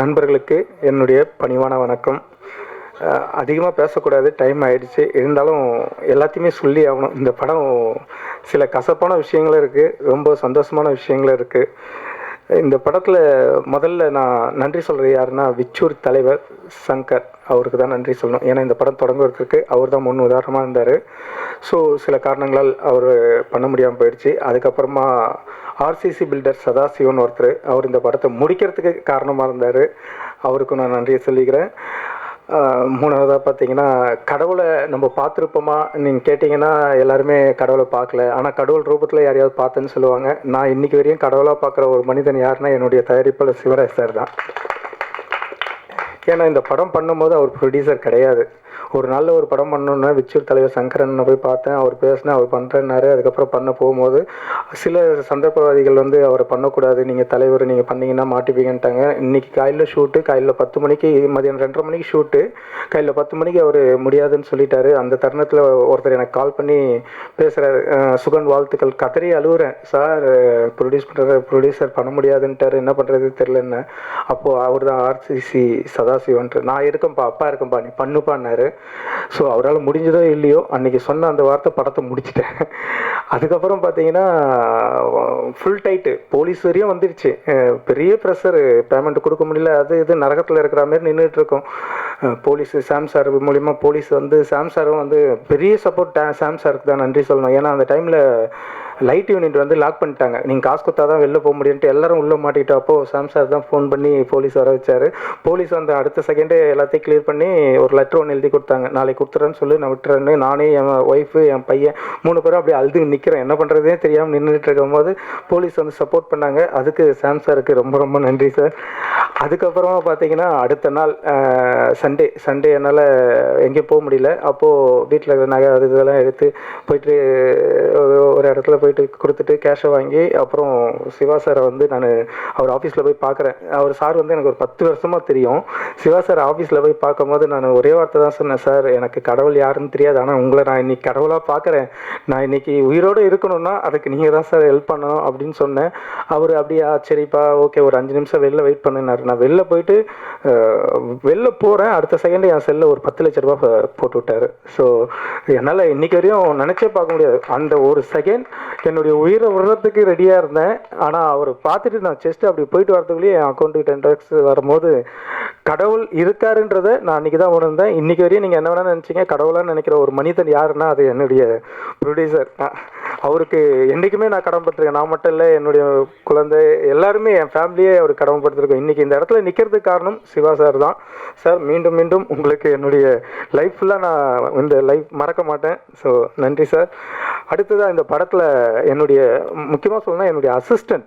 நண்பர்களுக்கு என்னுடைய பணிவான வணக்கம். அதிகமாக பேசக்கூடாது டைம் ஆயிடுச்சு. இருந்தாலும் எல்லாத்தையுமே சொல்லி ஆகணும். இந்த படம் சில கசப்பான விஷயங்களும் இருக்குது ரொம்ப சந்தோஷமான விஷயங்களும் இருக்குது இந்த படத்தில் முதல்ல நான் நன்றி சொல்கிறது யாருன்னா விச்சூர் தலைவர் சங்கர் அவருக்கு தான் நன்றி சொல்லணும். ஏன்னா இந்த படம் தொடங்குறதுக்கு அவர் தான் முன் உதாரணமாக இருந்தார். ஸோ சில காரணங்களால் அவர் பண்ண முடியாமல் போயிடுச்சு. அதுக்கப்புறமா ஆர்சிசி பில்டர் சதாசிவன் ஒருத்தர் அவர் இந்த படத்தை முடிக்கிறதுக்கு காரணமாக இருந்தார். அவருக்கும் நான் நன்றியை சொல்லிக்கிறேன். மூணாவதாக பார்த்தீங்கன்னா கடவுளை நம்ம பார்த்துருப்போமா? நீங்கள் கேட்டிங்கன்னா எல்லாருமே கடவுளை பார்க்கல. ஆனால் கடவுள் ரூபத்தில் யாரையாவது பார்த்தேன்னு சொல்லுவாங்க. நான் இன்னைக்கு வரையும் கடவுளாக பார்க்குற ஒரு மனிதன் யாருன்னா என்னுடைய தயாரிப்பாளர் சிவராஜ் சார் தான். ஏன்னா இந்த படம் பண்ணும்போது அவர் ப்ரொடியூசர் கிடையாது. ஒரு நல்ல ஒரு படம் பண்ணணுன்னா விச்சூர் தலைவர் சங்கரனை போய் பார்த்தேன். அவர் பேசினேன் அவர் பண்ணுறேன்னாரு அதுக்கப்புறம் பண்ண போகும்போது சில சந்தர்ப்பவாதிகள் வந்து அவரை பண்ணக்கூடாது நீங்கள் தலைவர் நீங்கள் பண்ணீங்கன்னா மாட்டிப்பீங்கன்ட்டாங்க. இன்னைக்கு காலையில் ஷூட்டு காலையில் பத்து மணிக்கு மதியானம் ரெண்டரை மணிக்கு ஷூட்டு காலையில் பத்து மணிக்கு அவர் முடியாதுன்னு சொல்லிட்டாரு. அந்த தருணத்தில் ஒருத்தர் எனக்கு கால் பண்ணி பேசுகிறாரு சுகன் வாழ்த்துக்கள். கதறி அழுகுறேன் சார் ப்ரொடியூஸ் பண்ணுற ப்ரொடியூசர் பண்ண முடியாதுன்ட்டாரு. என்ன பண்ணுறது தெரிலன்னு அப்போது அவர் தான் ஆர்சிசி சதாசிவன்ட்டு. நான் இருக்கேன்ப்பா அப்பா இருக்கேன்ப்பா. நீ பண்ணுப்பான்னாரு ஸோ அவரால் முடிஞ்சதோ இல்லையோ அன்றைக்கி சொன்ன அந்த வார்த்தை படத்தை முடிச்சிட்டேன். அதுக்கப்புறம் பார்த்தீங்கன்னா ஃபுல் டைட்டு போலீஸ் வரையும் வந்துடுச்சு பெரிய ப்ரெஷர் பேமெண்ட் கொடுக்க முடியல அது இது நரகத்தில் இருக்கிற மாதிரி நின்றுட்டு இருக்கோம் போலீஸ் சாம் சார் மூலிமா போலீஸ் வந்து சாம் சாரும் வந்து பெரிய சப்போர்ட் சாம் சாருக்கு தான் நன்றி சொல்லணும். ஏன்னா அந்த டைமில் லைட் யூனிட் வந்து லாக் பண்ணிட்டாங்க. நீங்கள் காசு கொடுத்தா தான் வெளில போக முடியும்ட்டு எல்லாரும் உள்ளே மாட்டிக்கிட்டப்போ சாம் சாம்சார் தான் ஃபோன் பண்ணி போலீஸ் வர வச்சார். போலீஸ் வந்து அடுத்த செகண்டே எல்லாத்தையும் கிளியர் பண்ணி ஒரு லெட்டர் ஒன்று எழுதி கொடுத்தாங்க. நாளைக்கு கொடுத்துறேன்னு சொல்லி நான் விட்டுறேன்னு நானே என் ஒய்ஃபு என் பையன் மூணு பேரும் அப்படியே அழுது நிற்கிறேன் என்ன பண்ணுறதே தெரியாமல் நின்றுட்டு இருக்கும்போது போலீஸ் வந்து சப்போர்ட் பண்ணாங்க. அதுக்கு சாம் சாருக்கு ரொம்ப ரொம்ப நன்றி சார் அதுக்கப்புறமா பார்த்தீங்கன்னா அடுத்த நாள் சண்டே சண்டே என்னால் எங்கேயும் போக முடியல. அப்போது வீட்டில் இருக்கிற நகை அது இதெல்லாம் எடுத்து போயிட்டு ஒரு- ஒரு இடத்துல போயிட்டு கொடுத்துட்டு கேஷை வாங்கி அப்புறம் சிவா சாரை வந்து நான் அவர் ஆஃபீஸில் போய் பார்க்குறேன் அவர் சார் வந்து எனக்கு ஒரு பத்து வருஷமாக தெரியும். சிவா சார் ஆஃபீஸில் போய் பார்க்கும்போது நான் ஒரே வார்த்தை தான் சொன்னேன் சார் எனக்கு கடவுள் யாருன்னு தெரியாது. ஆனால் உங்களை நான் இன்னைக்கு கடவுளாக பார்க்குறேன் நான் இன்னைக்கு உயிரோடு இருக்கணும்னா அதுக்கு நீங்கள் தான் சார் ஹெல்ப் பண்ணணும் அப்படின்னு சொன்னேன். அவர் அப்படியா சரிப்பா ஓகே ஒரு அஞ்சு நிமிஷம் வெளில வெயிட் பண்ணினார் நான் வெளில போயிட்டு வெளில போகிறேன் அடுத்த செகண்ட் என் செல்லில் ஒரு பத்து லட்ச ரூபா போட்டு விட்டாரு. ஸோ என்னால் இன்னைக்கு வரையும் நினச்சே பார்க்க முடியாது. அந்த ஒரு செகண்ட் என்னுடைய உயிரை விடுறதுக்கு ரெடியாக இருந்தேன். ஆனால் அவர் பார்த்துட்டு நான் செஸ்ட் அப்படி போயிட்டு வரதுக்குள்ளேயே என் அக்கௌண்ட்டுக்கு டென் லேக்ஸ் வரும்போது கடவுள் இருக்காருன்றதை நான் அன்றைக்கி தான் உணர்ந்தேன். இன்றைக்கி வரையும் நீங்கள் என்ன வேணால் நினச்சிங்க கடவுளாக நினைக்கிற ஒரு மனிதன் யாருன்னா அது என்னுடைய ப்ரொடியூசர் அவருக்கு என்றைக்குமே நான் கடமைப்பட்டிருக்கேன் நான் மட்டும் இல்லை என்னுடைய குழந்தை எல்லாருமே என் ஃபேமிலியே அவர் கடமைப்பட்டிருக்கோம் இன்றைக்கி இந்த இடத்துல நிற்கிறதுக்கு காரணம் சிவா சார் தான். சார் மீண்டும் மீண்டும் உங்களுக்கு என்னுடைய லைஃப் ஃபுல்லாக நான் இந்த லைஃப் மறக்க மாட்டேன். ஸோ நன்றி சார் அடுத்ததாக இந்த படத்தில் என்னுடைய முக்கியமாக சொல்லணும்னா என்னுடைய அசிஸ்டண்ட்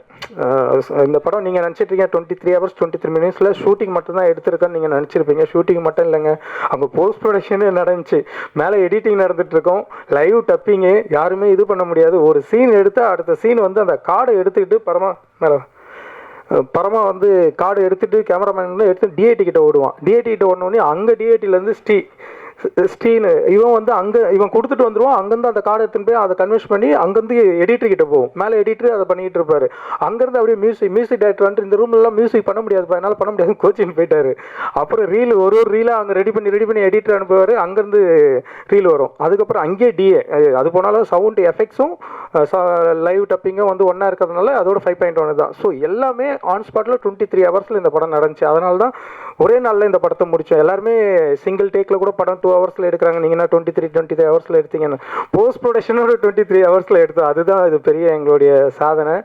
இந்த படம் நீங்கள் நினச்சிட்ருக்கீங்க twenty three hours twenty three மினிட்ஸில் ஷூட்டிங் மட்டும் தான் எடுத்திருக்கேன்னு நீங்கள் நினச்சிருப்பீங்க. ஷூட்டிங் மட்டும் இல்லைங்க. அங்கே போஸ்ட் ப்ரொடக்ஷனே நடந்துச்சு. மேலே எடிட்டிங் நடந்துட்டுருக்கோம் லைவ் டப்பிங்கு யாருமே இது பண்ண முடியாது. ஒரு சீன் எடுத்து அடுத்த சீன் வந்து அந்த கார்டை எடுத்துக்கிட்டு பரமா மேலே பரமா வந்து கார்டு எடுத்துகிட்டு கேமராமேன் எடுத்து டிஐடி கிட்ட ஓடுவான். டிஐடி கிட்ட ஓடனோடனே அங்கே டிஐடியிலேருந்து ஸ்ரீ ஸ்டீனு இவன் வந்து அங்கே இவன் கொடுத்துட்டு வந்துடுவான் அங்கேருந்து அந்த கார்டை எடுத்துன்னு போய் அதை கன்வின்ஸ் பண்ணி அங்கேருந்து எடிட்டர் கிட்ட போகும். மேலே எடிட்டர் அதை பண்ணிகிட்டு இருப்பாரு. அங்கேருந்து அப்படியே மியூசிக் மியூசிக் டேரக்டர் வந்துட்டு இந்த ரூம்லாம் மியூசிக் பண்ண முடியாதுப்பா என்னால் பண்ண முடியாது கோச்சிங் போயிட்டாரு. அப்புறம் ரீல் ஒரு ஒரு ரீலாக அங்கே ரெடி பண்ணி ரெடி பண்ணி எடிட்டர் அனுப்புவார் அங்கேருந்து ரீல் வரும். அதுக்கப்புறம் அங்கேயே டிஏ அது போனாலும் சவுண்ட் எஃபெக்ட்ஸும் லைவ் டப்பிங்கும் வந்து ஒன்றா இருக்கிறதுனால அதோட ஃபைவ் பாயிண்ட் ஒன்று தான். ஸோ எல்லாமே ஆன் ஸ்பாட்டில் டுவெண்ட்டி த்ரீ ஹவர்ஸில் இந்த படம் நடந்துச்சு. அதனால தான் ஒரே நாளில் இந்த படத்தை முடித்தோம் எல்லாருமே சிங்கிள் டேக்கில் கூட படம் டூ ஹவர்ஸில் எடுக்கிறாங்க. நீங்கன்னா டுவெண்ட்டி த்ரீ டுவெண்ட்டி த்ரீ ஹவர்ஸில் எடுத்தீங்கன்னு. போஸ்ட் ப்ரொடக்ஷனோட டுவெண்ட்டி த்ரீ ஹவர்ஸில் எடுத்தோம். அதுதான் இது பெரிய எங்களுடைய சாதனை.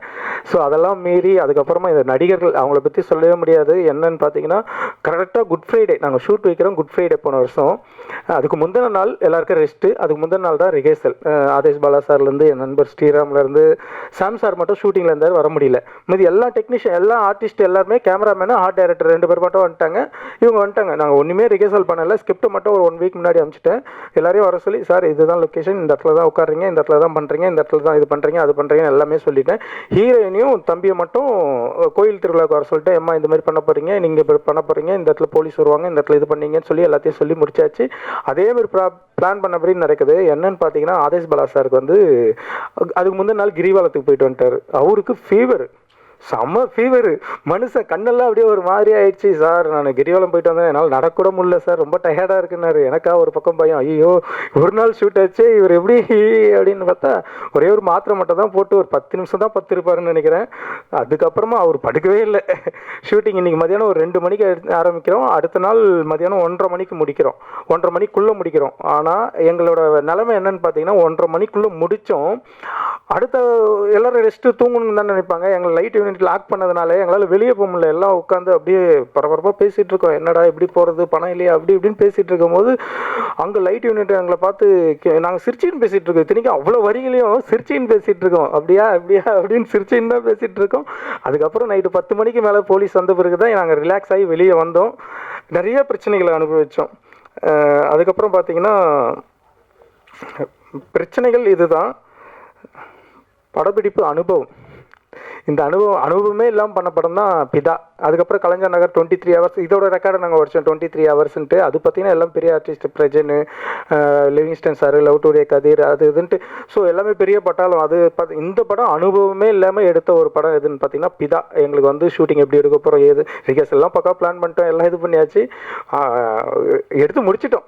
ஸோ அதெல்லாம் மீறி அதுக்கப்புறமா இந்த நடிகர்கள் அவங்கள பற்றி சொல்லவே முடியாது. என்னன்னு பார்த்தீங்கன்னா கரெக்டாக குட் ஃப்ரைடே நாங்கள் ஷூட் வைக்கிறோம் குட் ஃப்ரைடே போன வருஷம். அதுக்கு முந்தின நாள் எல்லாருக்கும் ரெஸ்ட்டு அதுக்கு முந்தின நாள் தான் ரிஹர்சல் ஆதேஷ் பாலா சார்லேருந்து என் நண்பர் ஸ்ரீராம்லேருந்து சாம் சார் மட்டும் ஷூட்டிங்கில் இருந்தார் வர முடியல. மீதி எல்லா டெக்னீஷியன் எல்லா ஆர்டிஸ்ட் எல்லாருமே கேமராமேனு ஆர்ட் டைரக்டர் ரெண்டு பேர் மட்டும் வந்துட்டாங்க. இவங்க வந்துட்டாங்க. நாங்கள் ஒன்றுமே ரிகர்சல் பண்ணல. ஸ்கிரிப்ட் மட்டும் ஒரு ஒன் வீக் முன்னாடி அனுப்பிச்சிட்டேன். எல்லாரையும் வர சொல்லி சார் இதுதான் லொக்கேஷன் இந்த இடத்துல தான் உட்காருங்க இந்த இடத்துல தான் பண்ணுறீங்க இந்த இடத்துல தான் இது பண்ணுறீங்க அது பண்ணுறீங்க எல்லாமே சொல்லிட்டேன். ஹீரோயினையும் தம்பியை மட்டும் கோயில் திருவிழாவுக்கு வர சொல்லிட்டு அம்மா இந்த மாதிரி பண்ண போகிறீங்க நீங்கள் இப்படி பண்ண போகிறீங்க இந்த இடத்துல போலீஸ் வருவாங்க. இந்த இடத்துல இது பண்ணீங்கன்னு சொல்லி எல்லாத்தையும் சொல்லி முடிச்சாச்சு. அதே மாதிரி பிளான் பண்ணபடி நடக்குது. என்னன்னு பார்த்தீங்கன்னா ஆதேஷ் பாலா சாருக்கு வந்து அதுக்கு முந்தின நாள் கிரிவலத்துக்கு போயிட்டு வந்துட்டார். அவருக்கு ஃபீவர் செம்ம ஃபீவர் மனுஷன் கண்ணெல்லாம் அப்படியே ஒரு மாதிரி ஆயிடுச்சு. சார் நான் கிரிவலம் போயிட்டு வந்தேன். என்னால் நடக்கூட முடியல சார். ரொம்ப டயர்டாக இருக்குன்னாரு. எனக்கா ஒரு பக்கம் பயம். ஐயோ ஒரு நாள் ஷூட் ஆச்சு. இவர் எப்படி? அப்படின்னு பார்த்தா ஒரே ஒரு மாத்திரை மட்டும் தான் போட்டு ஒரு பத்து நிமிஷம் தான் பத்து இருப்பாருன்னு நினைக்கிறேன். அதுக்கப்புறமா அவர் படுக்கவே இல்லை. ஷூட்டிங் இன்னைக்கு மதியானம் ஒரு ரெண்டு மணிக்கு எடுத்து ஆரம்பிக்கிறோம். அடுத்த நாள் மதியானம் ஒன்றரை மணிக்கு முடிக்கிறோம். ஒன்றரை மணிக்குள்ளே முடிக்கிறோம். ஆனால் எங்களோட நிலைமை என்னன்னு பார்த்தீங்கன்னா ஒன்றரை மணிக்குள்ளே முடித்தோம் அடுத்த எல்லாரும் ரெஸ்ட்டு தூங்கணும்னு தான் நினைப்பாங்க. எங்களை லைட்டு யூனிட் லாக் பண்ணதுனால எங்களால் வெளியே போக முடியல. எல்லாம் உட்காந்து அப்படியே பரபரப்பாக பேசிகிட்டு இருக்கோம். என்னடா இப்படி போகிறது பணம் இல்லையா? அப்படி இப்படின்னு பேசிகிட்டு இருக்கும்போது அங்கே லைட் யூனிட் எங்களை பார்த்து நாங்கள் சிரிச்சின்னு பேசிகிட்டு இருக்கோம். இத்தனைக்கும் அவ்வளோ வரிகளையும் சிரிச்சின்னு பேசிகிட்டு இருக்கோம். அப்படியா? அப்படியா? அப்படின்னு சிரிச்சின்னு தான் பேசிகிட்டு இருக்கோம். அதுக்கப்புறம் நைட்டு பத்து மணிக்கு மேலே போலீஸ் வந்த பிறகு தான் நாங்கள் ரிலாக்ஸ் ஆகி வெளியே வந்தோம். நிறைய பிரச்சனைகளை அனுபவித்தோம் அதுக்கப்புறம் பார்த்தீங்கன்னா பிரச்சனைகள் இதுதான். படப்பிடிப்பு அனுபவம். இந்த அனுபவம் அனுபவமே இல்லாமல் பண்ண படம் தான் பிதா. அதுக்கப்புறம் Kalaignar Nagar twenty three hours இதோட ரெக்கார்டை நாங்கள் வருஷம் டுவெண்ட்டி த்ரீ ஹவர்ஸ்ன்ட்டு அது பார்த்தீங்கன்னா எல்லாம் பெரிய ஆர்டிஸ்ட் பிரஜனு லிவிங்ஸ்டன் சார் லவ் டூரிய கதிர் அது இதுன்ட்டு. ஸோ எல்லாமே பெரிய பட்டாலும் அது பார்த்து இந்த படம் அனுபவமே இல்லாமல் எடுத்த ஒரு படம் எதுன்னு பார்த்தீங்கன்னா பிதா. எங்களுக்கு வந்து ஷூட்டிங் எப்படி எடுக்க போகிறோம் ஏது ரிகர்ஸ் எல்லாம் பக்கா பிளான் பண்ணிட்டோம் எல்லாம் இது பண்ணியாச்சு. எடுத்து முடிச்சிட்டோம்.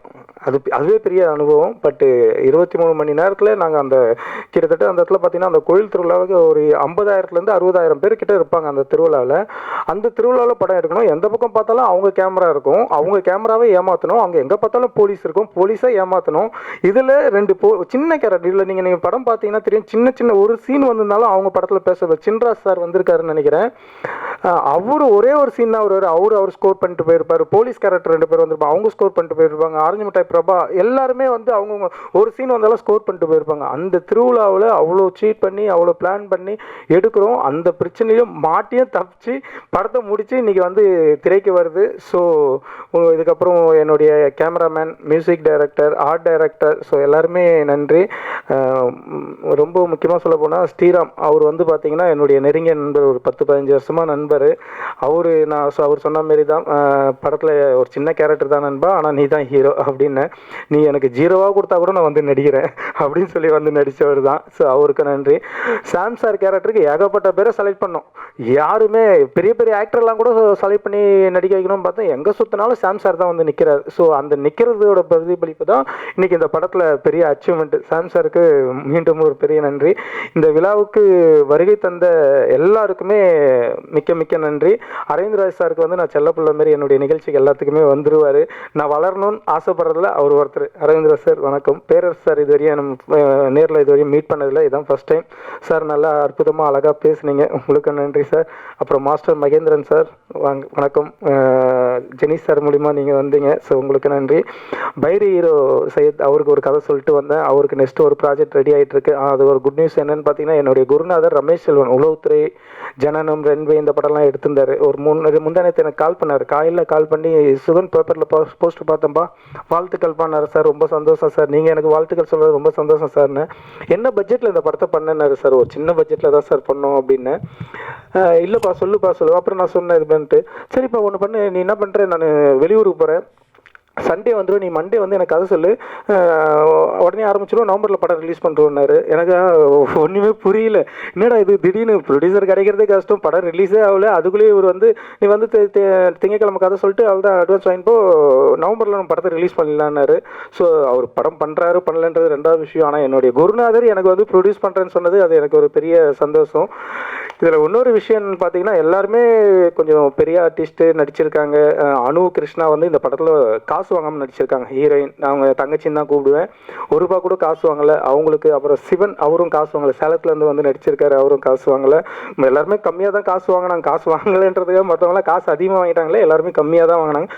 அது அதுவே பெரிய அனுபவம். பட்டு இருபத்தி மூணு மணி நேரத்தில் நாங்கள் அந்த கிட்டத்தட்ட அந்த இடத்துல பார்த்தீங்கன்னா அந்த கோயில் திருவிழாவுக்கு ஒரு ஐம்பதாயிரத்துலேருந்து அறுபது பேர் கிட்ட இருப்பாங்க அந்த திருவிழாவில். அந்த திருவிழாவில் படம் எடுக்கணும். எந்த பக்கம் பார்த்தாலும் அவங்க கேமரா இருக்கும். அவங்க கேமராவே ஏமாற்றணும் அங்கே எங்கே பார்த்தாலும் போலீஸ் இருக்கும். போலீஸை ஏமாற்றணும் இதில் ரெண்டு போ சின்ன கேரக்டர் இதில் நீங்கள் நீங்கள் படம் பார்த்தீங்கன்னா தெரியும். சின்ன சின்ன ஒரு சீன் வந்திருந்தாலும் அவங்க படத்தில் பேசுறது சின்ராஜ் சார் வந்திருக்காருன்னு நினைக்கிறேன். அவர் ஒரே ஒரு சீன் தான் வருவார். அவர் அவர் ஸ்கோர் பண்ணிட்டு போயிருப்பார். போலீஸ் கேரக்டர் ரெண்டு பேர் வந்திருப்பாங்க. அவங்க ஸ்கோர் பண்ணிட்டு போயிருப்பாங்க. ஆரஞ்சு மிட்டாய் பிரபா எல்லாருமே வந்து அவங்கவுங்க ஒரு சீன் வந்தாலும் ஸ்கோர் பண்ணிட்டு போயிருப்பாங்க. அந்த திருவிழாவில் அவ்வளோ சீட் பண்ணி அவ்வளோ பிளான் பண்ணி எடுக்கிறோம். அந்த பிரச்சனையும் மாட்டியும் தப்பிச்சு படத்தை முடித்து இன்னைக்கு வந்து திரைக்கு வருது. ஸோ இதுக்கப்புறம் என்னுடைய cameraman music director art director so எல்லாருமே நன்றி. ரொம்ப முக்கியமாக சொல்ல போனால் ஸ்ரீராம் அவர் வந்து பார்த்திங்கன்னா என்னுடைய நெருங்கிய நண்பர் ஒரு பத்து பதினஞ்சு வருஷமாக நண்பர். அவர் நான் ஸோ அவர் சொன்ன மாரி தான் படத்தில் ஒரு சின்ன கேரக்டர் தான் நண்பா ஆனால் நீ தான் ஹீரோ அப்படின்னு. நீ எனக்கு ஜீரோவாக கொடுத்தா கூட நான் வந்து நடிக்கிறேன் அப்படின்னு சொல்லி வந்து நடித்தவர் தான். ஸோ அவருக்கு நன்றி. சாம் சார் கேரக்டருக்கு ஏகப்பட்ட பேரை செலக்ட் பண்ணோம். யாருமே பெரிய பெரிய ஆக்டர்லாம் கூட செலக்ட் பண்ணி நடிக்க வைக்கணும்னு பார்த்தா எங்கே சுற்றினாலும் சாம் சார் தான் வந்து நிற்கிறார் ஸோ அந்த நிற்கிறதோட பிரதிபலிப்பு தான் இன்னைக்கு இந்த படத்தில் பெரிய அச்சீவ்மெண்ட்டு சாம் சாருக்கு மீண்டும் ஒரு பெரிய நன்றி. இந்த விழாவுக்கு வருகை தந்த எல்லாருக்குமே மிக்க மிக்க நன்றி. அரவிந்த்ராஜ் சாருக்கு வந்து நான் செல்லப்பிள்ள மாதிரி என்னுடைய நிகழ்ச்சிக்கு எல்லாத்துக்குமே வந்துடுவார் நான் வளரணும்னு ஆசைப்படுறதுல அவர் ஒருத்தர். அரவிந்த்ராஜ் சார் வணக்கம். பேரரசு சார் இது வரையும் நம்ம நேரில் இது வரையும் மீட் பண்ணதில்லை. இதுதான் ஃபர்ஸ்ட் டைம் சார் நல்லா அற்புதமாக அழகாக பேசுனீங்க. உங்களுக்கு நன்றி சார் அப்புறம் மாஸ்டர் மகேந்திரன் சார் வாங்க வணக்கம். அஹ், ஜெனிஸ் சார் மூலிமா நீங்கள் வந்தீங்க. ஸோ உங்களுக்கு நன்றி. பைரி ஹீரோ சையத் அவருக்கு ஒரு கதை சொல்லிட்டு வந்தேன். அவருக்கு நெக்ஸ்ட் ஒரு ப்ராஜெக்ட் ரெடி ஆகிட்டு இருக்கு அது ஒரு குட் நியூஸ் என்னன்னு பார்த்தீங்கன்னா என்னுடைய குருநாதர் ரமேஷ் செல்வன் உளவுத்துறை ஜனனம் ரன்வே இந்த படம்லாம் எடுத்திருந்தாரு. ஒரு மூணு முந்தானத்தை எனக்கு கால் பண்ணார். காலையில் கால் பண்ணி சுகன் பேப்பரில் போஸ்ட் பார்த்தோம்பா வாழ்த்துக்கள் பண்ணார் சார் ரொம்ப சந்தோஷம் சார் நீங்கள் எனக்கு வாழ்த்துக்கள் சொல்கிறது ரொம்ப சந்தோஷம் சார்னு என்ன பட்ஜெட்டில் இந்த படத்தை பண்ணேன்னாரு சார் ஒரு சின்ன பட்ஜெட்டில் தான் சார் பண்ணோம் அப்படின்னு. இல்லைப்பா சொல்லுப்பா சொல்லு அப்புறம் நான் சொன்னேன் இது பண்ணிட்டு. சரிப்பா ஒன்று பண்ணு. நீ என்ன பண்ணுறேன் நான் வெளியூருக்கு போகிறேன் சண்டே வந்துடும் நீ மண்டே வந்து எனக்கு கதை சொல்லு. உடனே ஆரம்பிச்சிடும் நவம்பரில் படம் ரிலீஸ் பண்ணுறோன்னாரு எனக்கு ஒன்றுமே புரியல. என்னடா இது திடீர்னு ப்ரொடியூசர் கிடைக்கிறதே கஷ்டம். படம் ரிலீஸே ஆகல. அதுக்குள்ளேயே இவர் வந்து நீ வந்து திங்கக்கிழமை கதை சொல்லிட்டு அவள் தான் அட்வான்ஸ் வாங்கிப்போ நவம்பரில் நம்ம படத்தை ரிலீஸ் பண்ணலான்னாரு. ஸோ அவர் படம் பண்ணுறாரு பண்ணலன்றது ரெண்டாவது விஷயம். ஆனால் என்னுடைய குருநாதர் எனக்கு வந்து ப்ரொடியூஸ் பண்ணுறேன்னு சொன்னது அது எனக்கு ஒரு பெரிய சந்தோஷம். இதில் இன்னொரு விஷயம் பார்த்தீங்கன்னா எல்லாருமே கொஞ்சம் பெரிய ஆர்டிஸ்ட்டு நடிச்சிருக்காங்க. அனு கிருஷ்ணா வந்து இந்த படத்தில் காசு வாங்காமல் நடிச்சிருக்காங்க. ஹீரோயின் அவங்க தங்கச்சின்னு தான் கூப்பிடுவேன். ஒரு ரூபா கூட காசு வாங்கலை. அவங்களுக்கு அப்புறம் சிவன் அவரும் காசு வாங்கலை. சேலத்துலேருந்து வந்து நடிச்சிருக்காரு அவரும் காசு வாங்கலை. எல்லாருமே கம்மியாக தான் காசு வாங்கினாங்க. காசு வாங்கலைன்றதுக்காக மற்றவங்களாம் காசு அதிகமாக வாங்கிட்டாங்களே எல்லாருமே கம்மியாக தான் வாங்கினாங்க.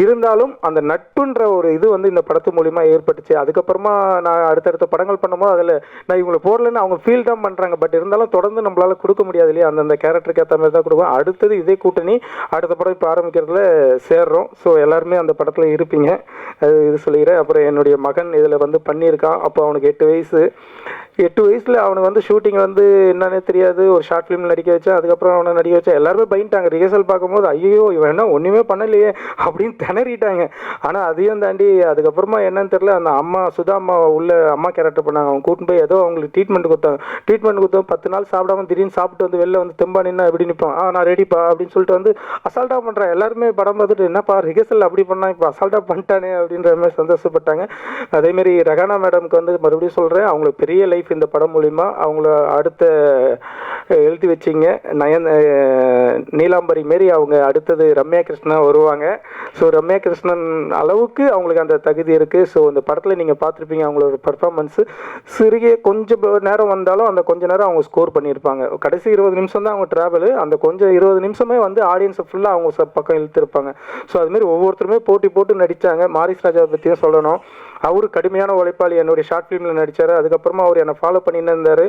இருந்தாலும் அந்த நட்புன்ற ஒரு இது வந்து இந்த படத்து மூலிமா ஏற்பட்டுச்சு. அதுக்கப்புறமா நான் அடுத்தடுத்த படங்கள் பண்ணும்போது அதில் நான் இவங்களை போடலன்னு அவங்க ஃபீல் தான் பண்ணுறாங்க பட் இருந்தாலும் தொடர்ந்து நம்மளால கொடுக்க முடியாது இல்லையா? அந்தந்த கேரக்டருக்கு ஏற்ற மாதிரி தான் கொடுப்போம். அடுத்தது இதே கூட்டணி அடுத்த படம் இப்போ ஆரம்பிக்கிறதுல சேர்றோம். ஸோ எல்லாருமே அந்த படத்தில் இருப்பீங்க. அது இது சொல்லிக்கிறேன். அப்புறம் என்னுடைய மகன் இதில் வந்து பண்ணியிருக்கான். அப்போ அவனுக்கு எட்டு வயசு. எட்டு வயசில் அவனுக்கு வந்து ஷூட்டிங் வந்து என்னன்னே தெரியாது. ஒரு ஷார்ட் ஃபிலிம் நடிக்க வச்சேன். அதுக்கப்புறம் அவனை நடிக்க வச்சேன். எல்லாருமே பயந்துட்டாங்க. ரிஹர்சல் பார்க்கும்போது ஐயோ இவன் என்ன ஒன்றுமே பண்ணலையே அப்படின்னு திணறிட்டாங்க. ஆனால் அதையும் தாண்டி அதுக்கப்புறமா என்னன்னு தெரியல. அந்த அம்மா சுதா அம்மா உள்ள அம்மா கேரக்டர் பண்ணாங்க. அவங்க கூட்டின்னு போய் ஏதோ அவங்களுக்கு ட்ரீட்மெண்ட் கொடுத்தாங்க ட்ரீட்மெண்ட் கொடுத்தோம். பத்து நாள் சாப்பிடாம திடீர்னு சாப்பிட்டு வந்து வெளில வந்து தெம்பா நின்று எப்படி நிற்பான் ஆ நான் ரெடிப்பா அப்படின்னு சொல்லிட்டு வந்து அசால்ட்டாக பண்ணுறேன் எல்லாருமே படம் பார்த்துட்டு என்னப்பா ரிஹர்சல் அப்படி பண்ணா இப்போ அசால்ட்டாக பண்ணிட்டானே அப்படின்ற மாதிரி சந்தோஷப்பட்டாங்க. அதேமாரி ரகானா மேடம்க்கு வந்து மறுபடியும் சொல்கிறேன் அவங்களுக்கு பெரிய லைஃப் இந்த படம் மூலிமா அவங்கள அடுத்த எழுதி வச்சிங்க. நயன் நீலாம்பரி மாரி அவங்க அடுத்தது ரம்யா கிருஷ்ணா வருவாங்க. ஸோ ரம்யா கிருஷ்ணன் அளவுக்கு அவங்களுக்கு அந்த தகுதி இருக்குது ஸோ இந்த படத்தில் நீங்கள் பார்த்துருப்பீங்க அவங்களோட பர்ஃபார்மன்ஸு சிறிய கொஞ்சம் நேரம் வந்தாலும் அந்த கொஞ்ச நேரம் அவங்க ஸ்கோர் பண்ணியிருப்பாங்க. கடைசி இருபது நிமிஷம் தான் அவங்க ட்ராவலு அந்த கொஞ்சம் இருபது நிமிஷமே வந்து ஆடியன்ஸை ஃபுல்லாக அவங்க ச- பக்கம் இழுத்துருப்பாங்க. ஸோ அதுமாரி ஒவ்வொருத்தருமே போட்டி போட்டு நடித்தாங்க மாரிஸ் ராஜாவை பற்றியும் சொல்லணும். அவர் கடுமையான உழைப்பாளி என்னுடைய ஷார்ட் ஃபிலிமில் நடித்தார் அதுக்கப்புறமா அவர் என்னை ஃபாலோ பண்ணின்னு இருந்தார்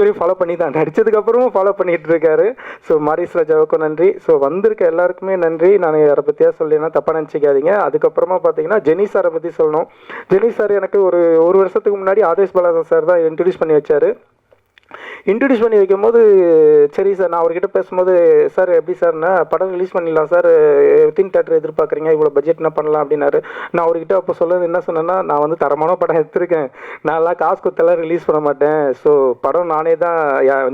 வரையும் ஃபாலோ பண்ணி தான் நடித்ததுக்கப்புறமும் ஃபாலோ பண்ணிகிட்டு இருக்காரு. ஸோ மாரிஸ் ராஜாவுக்கும் நன்றி. ஸோ வந்திருக்க எல்லாருக்குமே நன்றி. நான் யாரை பற்றியா சொல்லினா தப்பாக நினச்சிக்காதீங்க. அதுக்கப்புறமா பார்த்தீங்கன்னா ஜெனி சாரை பற்றி சொல்லணும். ஜெனி சார் எனக்கு ஒரு ஒரு வருஷத்துக்கு முன்னாடி ஆதேஷ் பாலாசன் சார் தான் இன்ட்ரடியூஸ் பண்ணி வச்சார். இன்ட்ரடியூஸ் பண்ணி வைக்கும்போது சரி சார் நான் அவர்கிட்ட பேசும்போது சார் எப்படி சார்னா படம் ரிலீஸ் பண்ணிடலாம் சார் வித்தின் தேட்டர் எதிர்பார்க்குறீங்க இவ்வளோ பட்ஜெட் என்ன பண்ணலாம் அப்படின்னாரு. நான் அவர்கிட்ட அப்போ சொல்லுறது என்ன சொன்னேன்னா நான் வந்து தரமான படம் எடுத்திருக்கேன். நான்லாம் காசு கொடுத்தெல்லாம் ரிலீஸ் பண்ண மாட்டேன். ஸோ படம் நானே தான்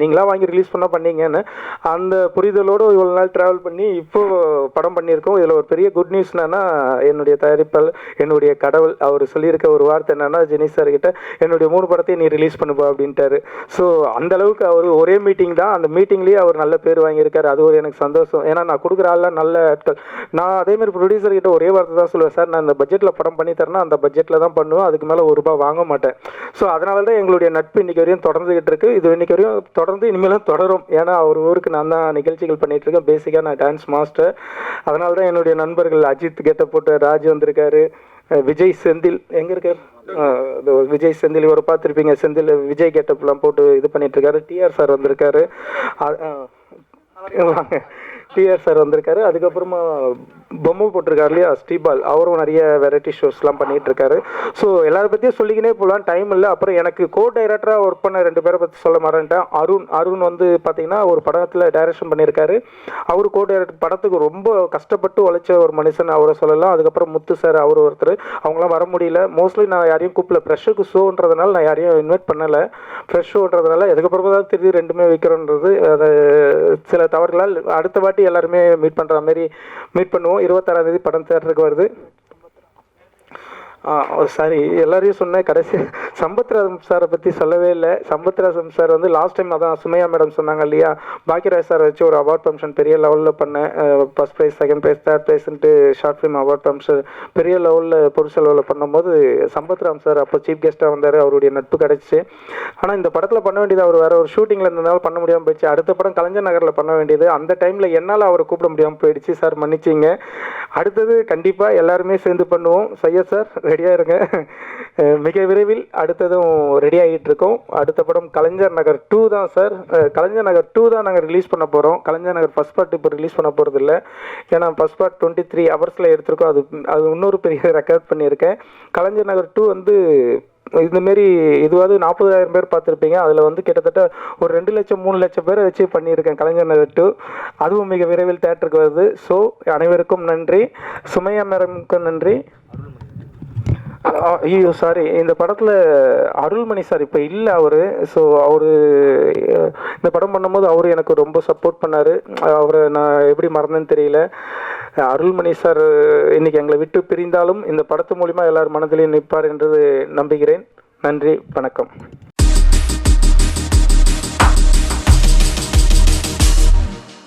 நீங்களாம் வாங்கி ரிலீஸ் பண்ணால் பண்ணீங்கன்னு அந்த புரிதலோடு இவ்வளோ நாள் ட்ராவல் பண்ணி இப்போ படம் பண்ணியிருக்கோம். இதில் ஒரு பெரிய குட் நியூஸ் என்னன்னா என்னுடைய தயாரிப்பால் என்னுடைய கடவுள் அவர் சொல்லியிருக்க ஒரு வார்த்தை என்னன்னா ஜெனி சார் கிட்ட என்னுடைய மூணு படத்தையும் நீ ரிலீஸ் பண்ணுப்பா அப்படின்ட்டாரு. ஸோ அந்த அளவுக்கு அவர் ஒரே மீட்டிங் தான். அந்த மீட்டிங்லேயே அவர் நல்ல பேர் வாங்கியிருக்காரு. அது ஒரு எனக்கு சந்தோஷம். ஏன்னா நான் கொடுக்குற ஆள்லாம் நல்ல ஆட்கள். நான் அதே மாதிரி ப்ரொடியூசர் கிட்ட ஒரே வார்த்தை தான் சொல்லுவேன். சார் நான் இந்த பட்ஜெட்டில் படம் பண்ணி தரேன்னா அந்த பட்ஜெட்டில் தான் பண்ணுவேன். அதுக்கு மேலே ஒரு ரூபாய் வாங்க மாட்டேன். ஸோ அதனால தான் எங்களுடைய நட்பு இன்றைக்கி வரையும் தொடர்ந்துகிட்டு இருக்கு. இது இன்னைக்கு வரையும் தொடர்ந்து இனிமேலும் தொடரும். ஏன்னா அவர் ஊருக்கு நான் தான் நிகழ்ச்சிகள் பண்ணிட்டு இருக்கேன். பேசிக்காக நான் டான்ஸ் மாஸ்டர் அதனால தான் என்னுடைய நண்பர்கள் அஜித் கெட்ட போட்டு ராஜ் வந்திருக்காரு. விஜய் செந்தில் எங்க இருக்கார்? விஜய் செந்தில் இவர் பார்த்துருப்பீங்க. செந்தில் விஜய் கெட்டப்லாம் போட்டு இது பண்ணிட்டு இருக்காரு. டிஆர் சார் வந்திருக்காரு. வாங்க. டிஆர் சார் வந்திருக்காரு. அதுக்கப்புறமா பொம்மை போட்டிருக்காரு இல்லையா ஸ்ரீபால். அவரும் நிறைய வெரைட்டி ஷோஸ்லாம் பண்ணிட்டு இருக்காரு ஸோ எல்லாரை பற்றியும் சொல்லிக்கினே போகலாம். டைம் இல்லை. அப்புறம் எனக்கு கோ டைரக்டராக ஒர்க் பண்ண ரெண்டு பேரை பற்றி சொல்ல மறந்துட்டேன். அருண் அருண் வந்து பார்த்தீங்கன்னா ஒரு படத்தில் டைரக்ஷன் பண்ணியிருக்காரு. அவர் கோ டைரக்டர் படத்துக்கு ரொம்ப கஷ்டப்பட்டு உழைச்ச ஒரு மனுஷன் அவரை சொல்லலாம். அதுக்கப்புறம் முத்து சார் அவர் ஒருத்தர். அவங்களாம் வர முடியல. மோஸ்ட்லி நான் யாரையும் கூப்பிடல. ஃப்ரெஷ்ஷுக்கு ஷோன்றதுனால நான் யாரையும் இன்வைட் பண்ணலை. ஃப்ரெஷ் ஷோன்றதுனால அதுக்கப்புறமா தான் திருப்பி ரெண்டுமே வைக்கிறோன்றது. அதை சில தவறுகளால் அடுத்த வாட்டி எல்லாருமே மீட் பண்ணுற மாதிரி மீட் பண்ணுவோம். இருபத்தாறாம் தேதி படம் தேட்டருக்கு வருது. சாரி எல்லாரையும் சொன்னேன். கடைசி சம்பத்ராஜம் சாரை பற்றி சொல்லவே இல்லை. சம்பத்ராஜம் சார் வந்து லாஸ்ட் டைம் அதான் சுமையா மேடம் சொன்னாங்க இல்லையா? பாக்கியராஜ் சார் வச்சு ஒரு அவார்ட் ஃபங்க்ஷன் பெரிய லெவலில் பண்ணேன். First prize second prize third ப்ரைஸ்ன்ட்டு short film award function பெரிய லெவலில் பொருள் செலவில் பண்ணும்போது சம்பத்ராம் சார் அப்போ சீஃப் கெஸ்ட்டாக வந்தார். அவருடைய நட்பு கிடச்சி. ஆனால் இந்த படத்தில் பண்ண வேண்டியது அவர் வேறு ஒரு ஷூட்டிங்கில் இருந்ததுனால பண்ண முடியாமல் போயிடுச்சு. அடுத்த படம் கலைஞர் நகரில் பண்ண வேண்டியது. அந்த டைமில் என்னால் அவரை கூப்பிட முடியாமல் போயிடுச்சு. சார் மன்னிச்சிங்க. அடுத்தது கண்டிப்பாக எல்லாருமே சேர்ந்து பண்ணுவோம். சையா சார் ரெடியாக இருங்க. மிக விரைவில் அடுத்ததும் ரெடி ஆகிட்டு இருக்கோம் அடுத்த படம் கலைஞர் நகர் டூ தான் சார் கலைஞர் நகர் டூ தான் நாங்கள் ரிலீஸ் பண்ண போகிறோம் கலைஞர் நகர் ஃபஸ்ட் பார்ட் இப்போ ரிலீஸ் பண்ண போகிறது இல்லை ஏன்னா ஃபஸ்ட் பார்ட் டுவெண்ட்டி த்ரீ ஹவர்ஸில் எடுத்திருக்கோம். அது அது இன்னொரு பெரிய ரெக்கார்ட் பண்ணியிருக்கேன். கலைஞர் நகர் டூ வந்து இந்தமாரி இதுவாவது நாற்பதாயிரம் பேர் பார்த்துருப்பீங்க. அதில் வந்து கிட்டத்தட்ட ஒரு ரெண்டு லட்சம் மூணு லட்சம் பேரை வச்சு பண்ணியிருக்கேன் கலைஞர் நகர் டூ அதுவும் மிக விரைவில் தேட்டருக்கு வருது. ஸோ அனைவருக்கும் நன்றி. சுமையா மேடமுக்கும் நன்றி. ஐயோ சாரி இந்த படத்தில் அருள்மணி சார் இப்போ இல்லை அவர். ஸோ அவர் இந்த படம் பண்ணும்போது அவர் எனக்கு ரொம்ப சப்போர்ட் பண்ணார். அவரை நான் எப்படி மறந்தேன்னு தெரியல. அருள்மணி சார் இன்னைக்கு எங்களை விட்டு பிரிந்தாலும் இந்த படத்து மூலிமா எல்லார் மனதிலையும் நிற்பார் என்று நம்புகிறேன். நன்றி வணக்கம்.